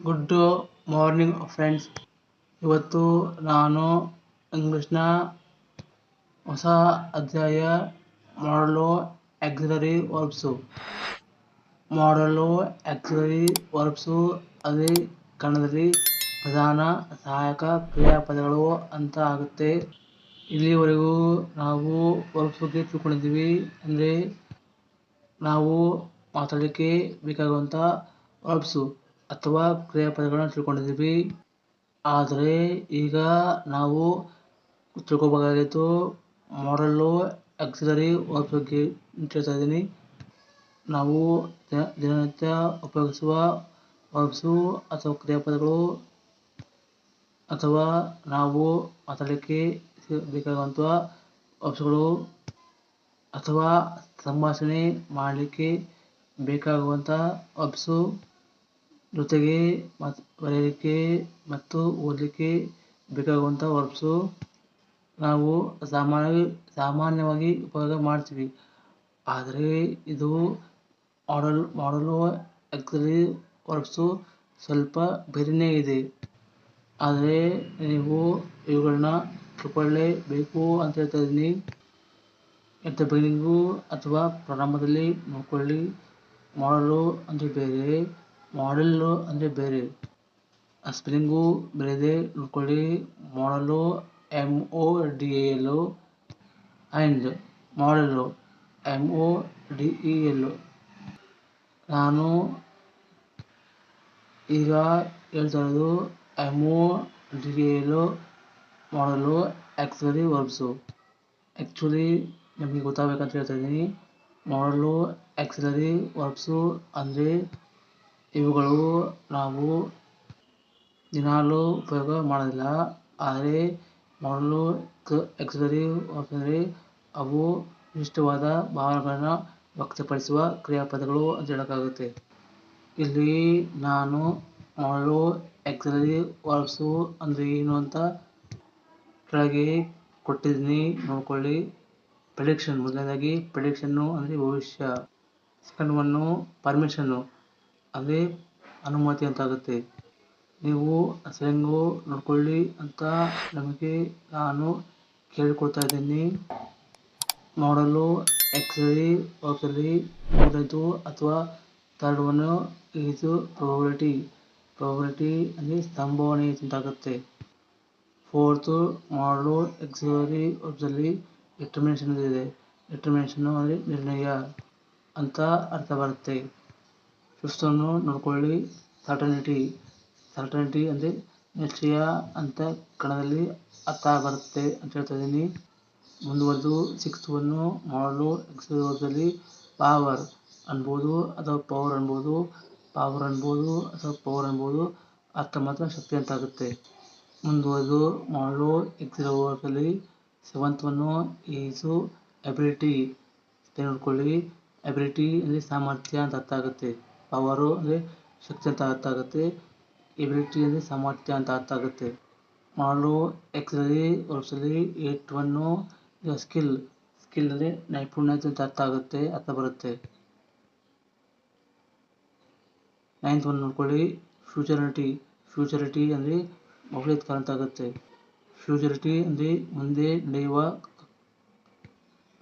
Good morning friends ಇವತ್ತು ನಾನು ಇಂಗ್ಲೀಷ್ನ ಹೊಸ ಅಧ್ಯಾಯ ಮಾಡಲು ಆಕ್ಸಿಲರಿ ವರ್ಬ್ಸು ಮಾಡಲು ಆಕ್ಸಿಲರಿ ವರ್ಬ್ಸು ಅದೇ ಕನ್ನಡದಲ್ಲಿ ಪ್ರಧಾನ, ಸಹಾಯಕ, ಕ್ರಿಯಾಪದಗಳು ಅಂತ ಆಗುತ್ತೆ. ಇಲ್ಲಿವರೆಗೂ ನಾವು ವರ್ಬ್ಸ್ ಬಗ್ಗೆ ತಿಳ್ಕೊಂಡಿದ್ದೀವಿ ಅಂದರೆ ನಾವು ಮಾತಾಡಲಿಕ್ಕೆ ಬೇಕಾಗುವಂಥ ವರ್ಬ್ಸು ಅಥವಾ ಕ್ರಿಯಾಪದಗಳನ್ನು ತಿಳ್ಕೊಂಡಿದ್ದೀವಿ. ಆದರೆ ಈಗ ನಾವು ತಿಳ್ಕೊಬೇಕಾಗಿತ್ತು ಮಾಡಲ್ಲು ಆಕ್ಸಿಲರಿ ವರ್ಬ್ಸ್ ಬಗ್ಗೆ ಇದ್ದೀನಿ. ನಾವು ದಿನ ದಿನನಿತ್ಯ ಉಪಯೋಗಿಸುವ ವರ್ಬ್ಸು ಅಥವಾ ಕ್ರಿಯಾಪದಗಳು ಅಥವಾ ನಾವು ಮಾತಾಡಲಿಕ್ಕೆ ಬೇಕಾಗುವಂಥ ವರ್ಬ್ಸ್ಗಳು ಅಥವಾ ಸಂಭಾಷಣೆ ಮಾಡಲಿಕ್ಕೆ ಬೇಕಾಗುವಂಥ ವರ್ಬ್ಸು ಜೊತೆಗೆ ಮತ್ತು ಬರೆಯಲಿಕ್ಕೆ ಮತ್ತು ಓದಲಿಕ್ಕೆ ಬೇಕಾಗುವಂಥ ವರ್ಬ್ಸು ನಾವು ಸಾಮಾನ್ಯವಾಗಿ ಸಾಮಾನ್ಯವಾಗಿ ಉಪಯೋಗ ಮಾಡ್ತೀವಿ. ಆದರೆ ಇದು ಮಾಡಲ್ ಮಾಡಲು ಆ್ಯಕ್ಚುಲಿ ವರ್ಬ್ಸು ಸ್ವಲ್ಪ ಬೇರೆಯೇ ಇದೆ. ಆದರೆ ನೀವು ಇವುಗಳನ್ನ ತಿಳ್ಕೊಳ್ಳೇಬೇಕು ಅಂತ ಹೇಳ್ತಾ ಇದ್ದೀನಿ. ಎಟ್ ದ ಅಥವಾ ಪ್ರಾರಂಭದಲ್ಲಿ ನೋಡ್ಕೊಳ್ಳಿ. ಮಾಡಲು ಅಂದರೆ ಬೇರೆ. ಮಾಡೆಲ್ಲು ಅಂದರೆ ಬೇರೆ ಆ ಸ್ಪೆಲ್ಲಿಂಗು ಬೇರೆ ನೋಡ್ಕೊಳ್ಳಿ modal M O D A L and modal M O D E L ನಾನು ಈಗ ಹೇಳ್ತಾ ಇರೋದು ಎಂ ಒ ಡಿ ಎ ಎಲ್ಲು ಮಾಡಲು ಆಕ್ಸಿಲರಿ ವರ್ಬ್ಸು ಆ್ಯಕ್ಚುಲಿ ನಿಮಗೆ ಗೊತ್ತಾಗಬೇಕಂತ ಹೇಳ್ತಾ ಇದ್ದೀನಿ ಮಾಡಲು ಆಕ್ಸಿಲರಿ ವರ್ಬ್ಸು ಅಂದರೆ ಇವುಗಳು ನಾವು ದಿನಾಲೂ ಉಪಯೋಗ ಮಾಡೋದಿಲ್ಲ. ಆದರೆ ಮಾಡಲು ವರ್ಬ್ಸ್ ಅಂದರೆ ಅವು ವಿಶಿಷ್ಟವಾದ ಭಾವನೆಗಳನ್ನ ವ್ಯಕ್ತಪಡಿಸುವ ಕ್ರಿಯಾಪದಗಳು ಅಂತ ಹೇಳೋಕ್ಕಾಗುತ್ತೆ. ಇಲ್ಲಿ ನಾನು ಮಾಡಲು ಆಕ್ಸಿಲರಿ ವರ್ಬ್ಸು ಅಂದರೆ ಏನು ಅಂತ ಕೆಳಗೆ ಕೊಟ್ಟಿದ್ದೀನಿ. ನೋಡಿಕೊಳ್ಳಿ. ಪ್ರಿಡಿಕ್ಷನ್ ಮೊದಲನೇದಾಗಿ ಪ್ರಿಡಿಕ್ಷನ್ನು ಅಂದರೆ ಭವಿಷ್ಯ. ಸೆಕೆಂಡ್ ಒನ್ನು ಪರ್ಮಿಷನ್ನು ಅಂದರೆ ಅನುಮತಿ ಅಂತ ಆಗುತ್ತೆ ನೀವು ಹೆಂಗು ನೋಡ್ಕೊಳ್ಳಿ ಅಂತ ನಮಗೆ ನಾನು ಕೇಳಿಕೊಳ್ತಾ ಇದ್ದೀನಿ. ಮಾಡಲು ಎಕ್ಸರಿ ಹೋಗಲಿ ಮೂರನೇದು ಅಥವಾ ಥರ್ಡ್ ಒನ್ ಇದು ಪ್ರೊಬಬಿಲಿಟಿ ಪ್ರೊಬಬಿಲಿಟಿ ಅಂದರೆ ಸಂಭವನೆ ಅಂತ ಆಗುತ್ತೆ ಫೋರ್ತು ಮಾಡಲು ಎಕ್ಸರಿ ವರ್ಬ್ಸಲ್ಲಿ ಡಿಟರ್ಮಿನೇಷನ್ ಇದೆ. ಡಿಟರ್ಮಿನೇಷನ್ ಅಂದರೆ ನಿರ್ಣಯ ಅಂತ ಅರ್ಥ ಬರುತ್ತೆ. ಫಿಫ್ತನ್ನು ನೋಡ್ಕೊಳ್ಳಿ. ಸರ್ಟನಿಟಿ ಸರ್ಟನಿಟಿ ಅಂದರೆ ನಿಶ್ಚಯ ಅಂತ ಕಣದಲ್ಲಿ ಅರ್ಥ ಬರುತ್ತೆ ಅಂತ ಹೇಳ್ತಾ ಇದ್ದೀನಿ. ಮುಂದುವರೆದು ಸಿಕ್ಸ್ ಒನ್ನು ಮಾಡಲು ಆಕ್ಸಿಲರಿ ವರ್ಬ್ಸಲ್ಲಿ ಪಾವರ್ ಅನ್ಬೋದು ಅಥವಾ ಪವರ್ ಅನ್ಬೋದು. ಪಾವರ್ ಅನ್ಬೋದು ಅಥವಾ ಪವರ್ ಅನ್ಬೋದು. ಅರ್ಥ ಮಾತ್ರ ಶಕ್ತಿ ಅಂತ ಆಗುತ್ತೆ. ಮುಂದುವರೆದು ಮಾಡಲು ಆಕ್ಸಿಲರಿ ವರ್ಬ್ಸಲ್ಲಿ ಸೆವೆಂತ್ ಒನ್ನು ಈಸು ಎಬಿಲಿಟಿ ನೋಡ್ಕೊಳ್ಳಿ. ಎಬಿಲಿಟಿ ಅಂದರೆ ಸಾಮರ್ಥ್ಯ ಅಂತ ಅರ್ಥ ಆಗುತ್ತೆ. ಪವರು ಅಂದರೆ ಶಕ್ತಿ ಅಂತ ಅರ್ಥ ಆಗುತ್ತೆ ಎಬಿಲಿಟಿ ಅಂದರೆ ಸಾಮರ್ಥ್ಯ ಅಂತ ಅರ್ಥ ಆಗುತ್ತೆ. ಮಾಡಲು ಎಕ್ಸಲಿ ವರ್ಬ್ಸಲ್ಲಿ ಏಟ್ ಒನ್ನು ಸ್ಕಿಲ್ ಸ್ಕಿಲ್ ಅಂದರೆ ನೈಪುಣ್ಯ ಅಂತ ಅರ್ಥ ಆಗುತ್ತೆ, ಅರ್ಥ ಬರುತ್ತೆ. ನೈನ್ತ್ ಒನ್ ನೋಡ್ಕೊಳ್ಳಿ. ಫ್ಯೂಚರಿಟಿ ಫ್ಯೂಚರಿಟಿ ಅಂದರೆ ಕಾರ್ ಅಂತ ಆಗುತ್ತೆ. ಫ್ಯೂಚರಿಟಿ ಅಂದರೆ ಮುಂದೆ ನಡೆಯುವ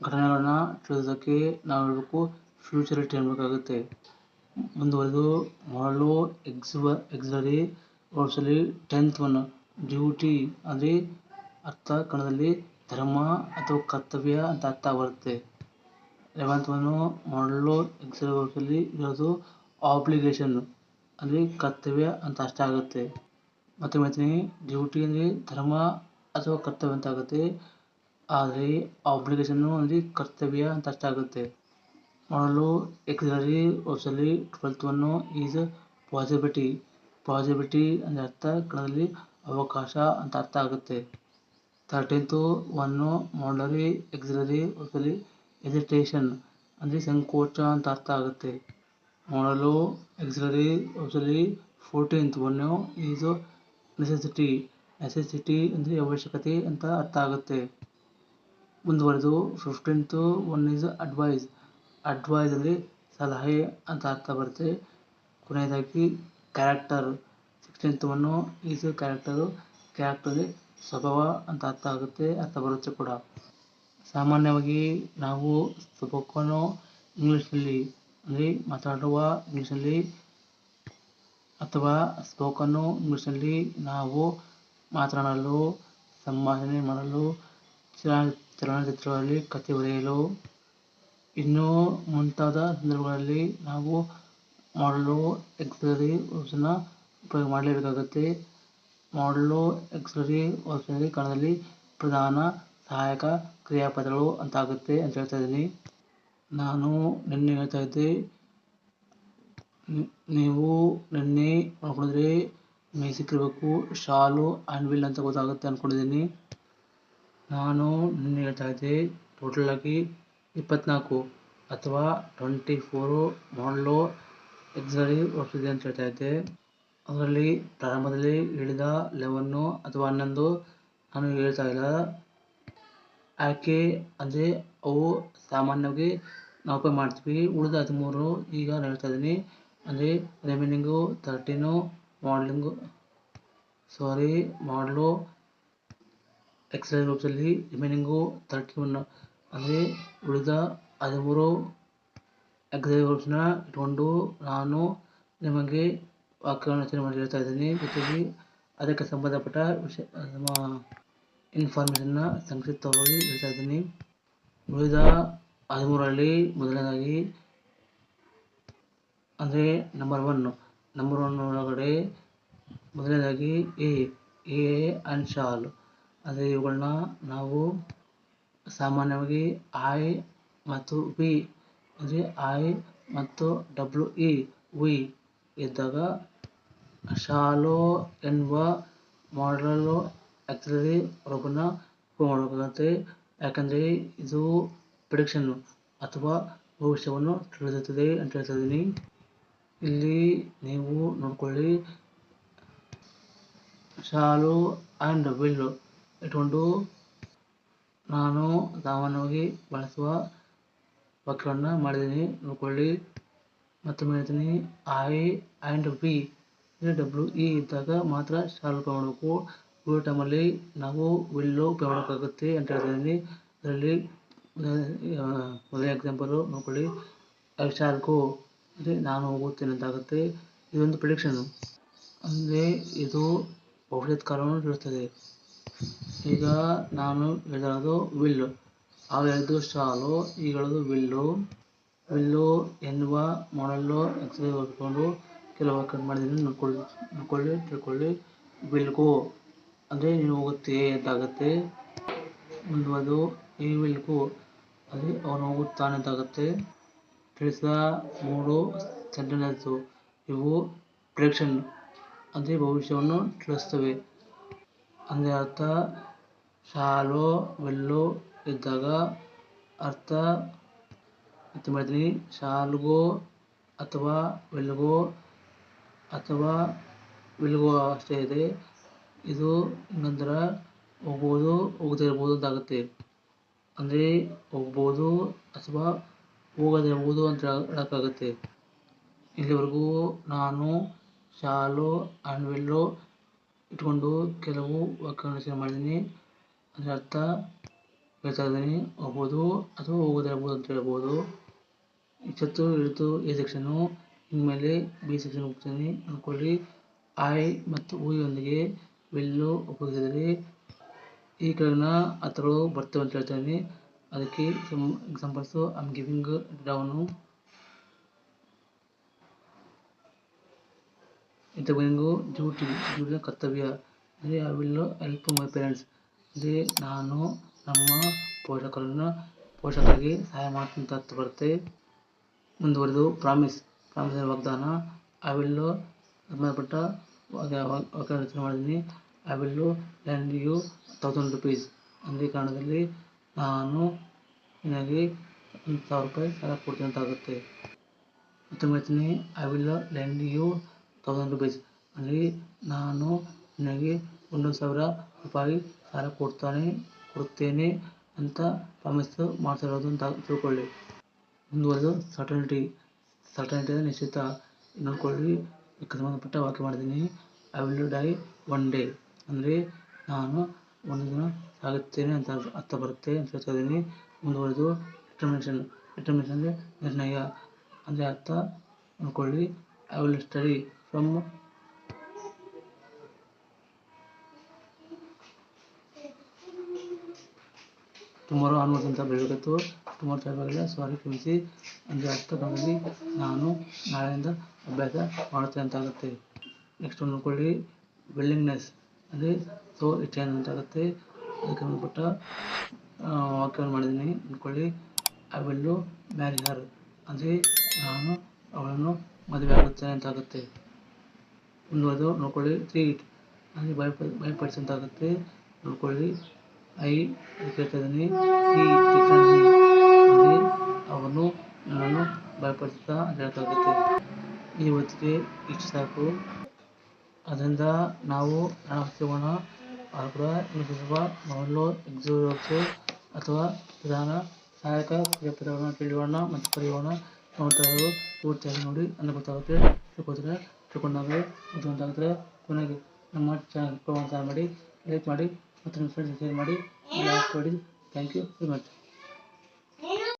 ಘಟನೆಗಳನ್ನ ತಿಳಿಸೋದಕ್ಕೆ ನಾವು ಹೇಳಬೇಕು ಫ್ಯೂಚರಿಟಿ ಅನ್ಬೇಕಾಗುತ್ತೆ. ಮುಂದುವರೆದು ಮಾಡಲು ಎಕ್ಸುವ ಎಕ್ಸಲರಿ ವರ್ಬ್ಸಲ್ಲಿ ಟೆಂತ್ ಒನ್ ಡ್ಯೂಟಿ ಅಲ್ಲಿ ಅರ್ಥ ಕಣದಲ್ಲಿ ಧರ್ಮ ಅಥವಾ ಕರ್ತವ್ಯ ಅಂತ ಅರ್ಥ ಬರುತ್ತೆ. ಲೆವೆಂತ್ ಒನ್ನು ಮಾಡಲು ಎಕ್ಸಿಲರಿ ವರ್ಬ್ಸಲ್ಲಿ ಇರೋದು ಆಬ್ಲಿಗೇಷನ್ ಅಲ್ಲಿ ಕರ್ತವ್ಯ ಅಂತ ಅರ್ಥ ಆಗುತ್ತೆ. ಮತ್ತೆ ಹೇಳ್ತೀನಿ ಡ್ಯೂಟಿ ಅಂದರೆ ಧರ್ಮ ಅಥವಾ ಕರ್ತವ್ಯ ಅಂತ ಆಗುತ್ತೆ. ಆದರೆ ಆಬ್ಲಿಗೇಷನ್ನು ಅಂದರೆ ಕರ್ತವ್ಯ ಅಂತ ಅರ್ಥ ಆಗುತ್ತೆ. ಮಾಡಲು ಎಕ್ಸಿಲರಿ ವರ್ಬ್ಸಲ್ಲಿ twelfth one is possibility. Possibility ಅಂದರೆ ಅರ್ಥ ಕಣದಲ್ಲಿ ಅವಕಾಶ ಅಂತ ಅರ್ಥ ಆಗುತ್ತೆ. ತರ್ಟೀನ್ತು ಒನ್ನು ಮಾಡಲರಿ ಎಕ್ಸಿಲರಿ ವರ್ಬ್ಸಲ್ಲಿ ಎಜಿಟೇಷನ್ ಅಂದರೆ ಸಂಕೋಚ ಅಂತ ಅರ್ಥ ಆಗುತ್ತೆ. ಮಾಡಲು ಎಕ್ಸಿಲರಿ ವರ್ಬ್ಸಲ್ಲಿ fourteenth one is necessity. Necessity ಅಂದರೆ ಅವಶ್ಯಕತೆ ಅಂತ ಅರ್ಥ ಆಗುತ್ತೆ. ಮುಂದುವರೆದು fifteenth one is advice. Advice ಅಂದರೆ ಸಲಹೆ ಅಂತ ಅರ್ಥ ಬರುತ್ತೆ. ಕೊನೆಯದಾಗಿ ಕ್ಯಾರೆಕ್ಟರ್ ಸ್ಟ್ರೆಂತ್ವನ್ನು ಈಸ್ ಕ್ಯಾರೆಕ್ಟರು ಕ್ಯಾರೆಕ್ಟರ್ ಸ್ವಭಾವ ಅಂತ ಅರ್ಥ ಆಗುತ್ತೆ, ಅರ್ಥ ಬರುತ್ತೆ ಕೂಡ. ಸಾಮಾನ್ಯವಾಗಿ ನಾವು ಸ್ಪೋಕನ್ ಇಂಗ್ಲೀಷ್ನಲ್ಲಿ ಅಂದರೆ ಮಾತಾಡುವ ಇಂಗ್ಲೀಷ್ನಲ್ಲಿ ಅಥವಾ ಸ್ಪೋಕನ್ನು ಇಂಗ್ಲೀಷಲ್ಲಿ ನಾವು ಮಾತನಾಡಲು, ಸಂಭಾಷಣೆ ಮಾಡಲು, ಚಲನ ಚಲನಚಿತ್ರಗಳಲ್ಲಿ ಕತೆ ಬರೆಯಲು ಇನ್ನೂ ಮುಂತಾದ ಸಂದರ್ಭಗಳಲ್ಲಿ ನಾವು ಮಾಡಲು ಎಕ್ಸಲರಿ ವರ್ಬ್ಸನ್ನು ಉಪಯೋಗ ಮಾಡಲೇಬೇಕಾಗುತ್ತೆ. ಮಾಡಲು ಎಕ್ಸಲರಿ ವರ್ಬ್ಸ್ನಲ್ಲಿ ಕಣದಲ್ಲಿ ಪ್ರಧಾನ ಸಹಾಯಕ ಕ್ರಿಯಾಪದಗಳು ಅಂತ ಆಗುತ್ತೆ ಅಂತ ಹೇಳ್ತಾ ಇದ್ದೀನಿ. ನಾನು ನಿನ್ನೆ ಹೇಳ್ತಾ ಇದ್ದೆ, ನೀವು ನಿನ್ನೆ ನೋಡ್ಕೊಂಡ್ರೆ ಮೇ ಸಿಕ್ಕಿರಬೇಕು ಶಾಲು ಆ್ಯಂಡ್ ವಿಲ್ ಅಂತ ಗೊತ್ತಾಗುತ್ತೆ ಅಂದ್ಕೊಂಡಿದ್ದೀನಿ ನಾನು ನಿನ್ನೆ ಹೇಳ್ತಾ ಇದ್ದೆ ಟೋಟಲ್ ಆಗಿ ಇಪ್ಪತ್ನಾಲ್ಕು ಅಥವಾ ಟ್ವೆಂಟಿ ಫೋರು ಮಾಡಲು ಎಕ್ಸಲರಿ ವರ್ಬ್ಸ್ ಅಂತ ಹೇಳ್ತಾ ಇದ್ದೆ. ಅದರಲ್ಲಿ ಪ್ರಾರಂಭದಲ್ಲಿ ಹೇಳಿದ ಲೆವೆನ್ನು ಅಥವಾ ಹನ್ನೊಂದು ನಾನು ಹೇಳ್ತಾ ಇಲ್ಲ. ಯಾಕೆ? ಅಂದರೆ ಅವು ಸಾಮಾನ್ಯವಾಗಿ ನಾವು ಉಪಯೋಗ ಮಾಡ್ತೀವಿ. ಉಳಿದ ಹದಿಮೂರು ಈಗ ನಾನು ಹೇಳ್ತಾ ಇದ್ದೀನಿ. ಅಂದರೆ ರೆಮಿನಿಂಗು ತರ್ಟೀನು ಮಾಡಲಿಂಗು ಸಾರಿ ಮಾಡಲು ಎಕ್ಸಲ್ ರೂಪದಲ್ಲಿ ರಿಮೈನಿಂಗು ತರ್ಟಿ ಒನ್ ಅಂದರೆ ಉಳಿದ ಹದಿಮೂರು ವರ್ಬ್ಸ್ನ ಇಟ್ಕೊಂಡು ನಾನು ನಿಮಗೆ ವಾಕ್ಯಗಳನ್ನು ರಚನೆ ಮಾಡಿ ಹೇಳ್ತಾ ಇದ್ದೀನಿ. ಜೊತೆಗೆ ಅದಕ್ಕೆ ಸಂಬಂಧಪಟ್ಟ ವಿಷಯ, ನಮ್ಮ ಇನ್ಫಾರ್ಮೇಷನ್ನ ಸಂಕ್ಷಿಪ್ತವಾಗಿ ಹೇಳ್ತಾ ಇದ್ದೀನಿ. ಉಳಿದ ಹದಿಮೂರರಲ್ಲಿ ಮೊದಲನೇದಾಗಿ ಅಂದರೆ ನಂಬರ್ ಒನ್ ನಂಬರ್ ಒನ್ ಒಳಗಡೆ ಮೊದಲನೇದಾಗಿ ಎ ಎ ಆ್ಯಂಡ್ ಶಾಲ್ ಅಂದರೆ ಇವುಗಳನ್ನ ನಾವು ಸಾಮಾನ್ಯವಾಗಿ ಐ ಮತ್ತು ವಿ ಅಂದರೆ ಐ ಮತ್ತು ಡಬ್ಲ್ಯೂ ಇ ವಿ ಇದ್ದಾಗ ಶಾಲೋ ಎನ್ನುವ ಮಾಡಲು ಆ್ಯಕ್ಚುಲಿ ವರ್ಬನ್ನು ಉಪಯೋಗ ಮಾಡಬೇಕಾಗುತ್ತೆ ಯಾಕಂದರೆ ಇದು ಪ್ರಿಡಿಕ್ಷನ್ನು ಅಥವಾ ಭವಿಷ್ಯವನ್ನು ತಿಳಿಸುತ್ತದೆ ಅಂತ ಹೇಳ್ತಾ ಇದ್ದೀನಿ. ಇಲ್ಲಿ ನೀವು ನೋಡ್ಕೊಳ್ಳಿ. ಶಾಲು ಆ್ಯಂಡ್ ವಿಲ್ಲು ಇಟ್ಕೊಂಡು ನಾನು ಸಾಮಾನ್ಯವಾಗಿ ಬಳಸುವ ವಾಕ್ಯವನ್ನು ಮಾಡಿದ್ದೀನಿ ನೋಡ್ಕೊಳ್ಳಿ. ಮತ್ತೊಮ್ಮೆ ಹೇಳ್ತೀನಿ. I and V W E ಇದ್ದಾಗ ಮಾತ್ರ ಶಾಲು ಉಪಯೋಗ ಮಾಡಬೇಕು ಟೈಮಲ್ಲಿ ನಾವು ವಿಲ್ಲು ಉಪಯೋಗ ಅಂತ ಹೇಳ್ತಿದ್ದೀನಿ ಅದರಲ್ಲಿ ಮೊದಲನೇ ಎಕ್ಸಾಂಪಲು ನೋಡ್ಕೊಳ್ಳಿ. ಐ ಶಾಲ್ ಅಂದರೆ ನಾನು ಹೋಗುತ್ತೇನೆ ಅಂತಾಗುತ್ತೆ. ಇದೊಂದು ಪ್ರಿಡಿಕ್ಷನು ಅಂದರೆ ಇದು ಭವಿಷ್ಯತ್ ಕಾಲವನ್ನು ತಿಳಿಸ್ತದೆ. ಈಗ ನಾನು ಹೇಳೋದು ವಿಲ್ಲು ಹೇಳಿದ್ದು ಶಾಲು ಹೇಳೋದು ವಿಲ್ಲು ವಿಲ್ಲು ಎನ್ನುವ ಮಾಡಲು ಎಕ್ಸಲರಿ ಹೊತ್ಕೊಂಡು ಕೆಲವು ವಾಕ್ಯ ಮಾಡಿದ್ದೀನಿ ನೋಡ್ಕೊಳ್ಳಿ ನೋಡ್ಕೊಳ್ಳಿ, ತಿಳ್ಕೊಳ್ಳಿ. Will go. ಅಂದರೆ ನೀನು ಹೋಗುತ್ತೀಯೇ ಅಂತಾಗುತ್ತೆ ಮುಂದುವರೆದು, ಈ ವಿಲ್ ಗೋ. ಅಂದರೆ ಅವನು ಹೋಗುತ್ತಾನೆ ಅಂತಾಗುತ್ತೆ ತಿಳಿಸಿದ ಮೂರು ಸೆಂಟೆನ್ಸು ಇವು ಪ್ರೇಕ್ಷನ್ ಅಂದರೆ ಭವಿಷ್ಯವನ್ನು ತಿಳಿಸ್ತವೆ. ಅಂದರೆ ಅರ್ಥ ಶಾಲು, ವಿಲ್ಲು ಇದ್ದಾಗ ಅರ್ಥ ಮತ್ತೆ ಸಾಲುಗೋ ಶಾಲ್ಗೋ ಅಥವಾ ವೆಲ್ಗೋ ಅಥವಾ ವಿಲ್ಗೋ ಅಷ್ಟೇ ಇದೆ. ಇದು ನಂತರ ಹೋಗ್ಬೋದು ಹೋಗದೇ ಇರ್ಬೋದು ಅಂತಾಗುತ್ತೆ. ಅಂದರೆ ಹೋಗ್ಬೋದು ಅಥವಾ ಹೋಗದೇ ಇರ್ಬೋದು ಅಂತ ಹೇಳೋಕ್ಕಾಗುತ್ತೆ. ಇಲ್ಲಿವರೆಗೂ ನಾನು ಶಾಲು ಆ್ಯಂಡ್ ವಿಲ್ಲು ಇಟ್ಕೊಂಡು ಕೆಲವು ವಾಕ್ಯಗಳನ್ನು ಮಾಡಿದ್ದೀನಿ. ಅದರ ಅರ್ಥ ಹೇಳ್ತಾ ಇದ್ದೀನಿ ಹೋಗ್ಬೋದು ಅಥವಾ ಹೋಗೋದಿರ್ಬೋದು ಅಂತ ಹೇಳ್ಬೋದು. ಇಷ್ಟೊತ್ತು ಇಳಿತು ಎ ಸೆಕ್ಷನ್ನು. ಇನ್ಮೇಲೆ ಬಿ ಸೆಕ್ಷನ್ ಹೋಗ್ತೀನಿ. ಅಂದ್ಕೊಳ್ಳಿ. ಐ ಮತ್ತು ಊಯೊಂದಿಗೆ ವಿಲ್ಲು ಉಪಯೋಗಿಸಿದರೆ ಈ ಕೆಳಗಿನ ಅರ್ಥಗಳು ಬರ್ತವೆ ಅಂತ ಹೇಳ್ತಾ ಇದ್ದೀನಿ ಅದಕ್ಕೆ examples I am giving down going duty ಡ್ಯೂಟಿನ ಕರ್ತವ್ಯ ಅಂದರೆ I will help my parents ಅಂದರೆ ನಾನು ನಮ್ಮ ಪೋಷಕರನ್ನು ಪೋಷಕರಿಗೆ ಸಹಾಯ ಮಾಡ್ತೀನಿ ಅಂತ ಬರುತ್ತೆ ಮುಂದುವರೆದು ಪ್ರಾಮಿಸ್ ಪ್ರಾಮಿಸ್ ವಾಗ್ದಾನ ಐ ವಿಲ್ ಸಂಬಂಧಪಟ್ಟ ರಚನೆ ಮಾಡಿದ್ದೀನಿ I will lend you thousand rupees ಅಂದರೆ ಕಾರಣದಲ್ಲಿ ನಾನು ನಿನಗೆ ಒಂದು ಸಾವಿರ ರೂಪಾಯಿ ಸಾಲ ಕೊಡ್ತೀನಿ ಅಂತ ಆಗುತ್ತೆ ಹೇಳ್ತೀನಿ I will lend you thousand rupees. ಅಂದರೆ ನಾನು ನಿನಗೆ ಒಂದು ಸಾವಿರ ರೂಪಾಯಿ ಸಾಲ ಕೊಡ್ತಾನೆ ಕೊಡುತ್ತೇನೆ ಅಂತ ಪ್ರಾಮಿಸ್ ಮಾಡ್ತಿರೋದು ಅಂತ ತಿಳ್ಕೊಳ್ಳಿ. ಮುಂದುವರೆದು ಸರ್ಟನಿಟಿ ಸರ್ಟನಿಟಿ ಅಂದರೆ ನಿಶ್ಚಿತ. ನೋಡ್ಕೊಳ್ಳಿ ಇದಕ್ಕೆ ಸಂಬಂಧಪಟ್ಟ ವಾಕ್ಯ ಮಾಡಿದ್ದೀನಿ. I will die one day ಅಂದರೆ ನಾನು ಒಂದು ದಿನ ಸಾಗುತ್ತೇನೆ ಅಂತ ಅರ್ಥ ಬರುತ್ತೆ ಅಂತ ಹೇಳ್ತಾ ಇದ್ದೀನಿ. ಮುಂದುವರೆದು ಡಿಟರ್ಮಿನೇಷನ್ ಡಿಟರ್ಮಿನೇಷನ್ ಅಂದರೆ ನಿರ್ಣಯ. ಅಂದರೆ ಅರ್ಥ ನೋಡ್ಕೊಳ್ಳಿ. I will study from tomorrow onwards ಅಂತ ಬರಬೇಕಿತ್ತು ಟುಮಾರೋ ಬರಲಿಲ್ಲ ಸಾರಿ ಕ್ಷಮಿಸಿ ಅಂದರೆ ಕನ್ನಡದಲ್ಲಿ ನಾನು ನಾಳೆಯಿಂದ ಅಭ್ಯಾಸ ಮಾಡುತ್ತೆ ಅಂತ ಆಗುತ್ತೆ ನೆಕ್ಸ್ಟ್ ನೋಡ್ಕೊಳ್ಳಿ ವಿಲ್ಲಿಂಗ್ನೆಸ್ ಅಂದರೆ ಸೊ ಇಚ್ಛೆಯನ್ನು ಅಂತ ಆಗುತ್ತೆ ಅದಕ್ಕೆ ಸಂಬಂಧಪಟ್ಟ ವಾಕ್ಯವನ್ನು ಮಾಡಿದ್ದೀನಿ ಅಂದ್ಕೊಳ್ಳಿ ಐ ವಿಲ್ಲು ಮ್ಯಾರಿ ಹರ್ ಅಂದರೆ ನಾನು ಅವಳನ್ನು ಮದುವೆ ಆಗುತ್ತೇನೆ ಅಂತ ಆಗುತ್ತೆ ಮುಂದುವರೆದು ನೋಡ್ಕೊಳ್ಳಿ. ಅಂದರೆ ಬೈ ಭಯಪಡಿಸಿ ಅಂತ ಆಗುತ್ತೆ ನೋಡ್ಕೊಳ್ಳಿ. ಐ ಕೇಳ್ತಾ ಇದ್ದೀನಿ. ಅವನು ನಾನು ಭಯಪಡಿಸ್ತಾ ಹೇಳ್ತಾಗುತ್ತೆ ಈ ಹೊತ್ತಿಗೆ ಇಷ್ಟು ಸಾಕು. ಅದರಿಂದ ನಾವು ನಾವು ಅದು ಕೂಡ ಸ್ವಲ್ಪ ಮಾಡಲು ಎಕ್ಸಿಕ್ಯೂಟಿವ್ಸು ಅಥವಾ ಪ್ರಧಾನ ಸಹಾಯಕ ಕ್ರಿಯಾಪದಗಳನ್ನು ತಿಳಿಯೋಣ ಮತ್ತು ಕರೆಯೋಣ. ನೋಡ್ತಾ ಇರೋದು ಪೂರ್ತಿಯಾಗಿ ನೋಡಿ. ಅಂದರೆ ಗೊತ್ತಾಗುತ್ತೆ. ತಿಳ್ಕೊತಾರೆ ತಿಳ್ಕೊಂಡಾಗ ಅದು ಗೊತ್ತಾಗುತ್ತೆ ಕೊನೆಗೆ ನಮ್ಮ ಚಾನಲ್ ಮಾಡಿ ಲೈಕ್ ಮಾಡಿ, ಮತ್ತು ನಿಮ್ಮ ಫ್ರೆಂಡ್ಸ್ ಶೇರ್ ಮಾಡಿ ಮಾಡಿ ಥ್ಯಾಂಕ್ ಯು ವೆರಿ ಮಚ್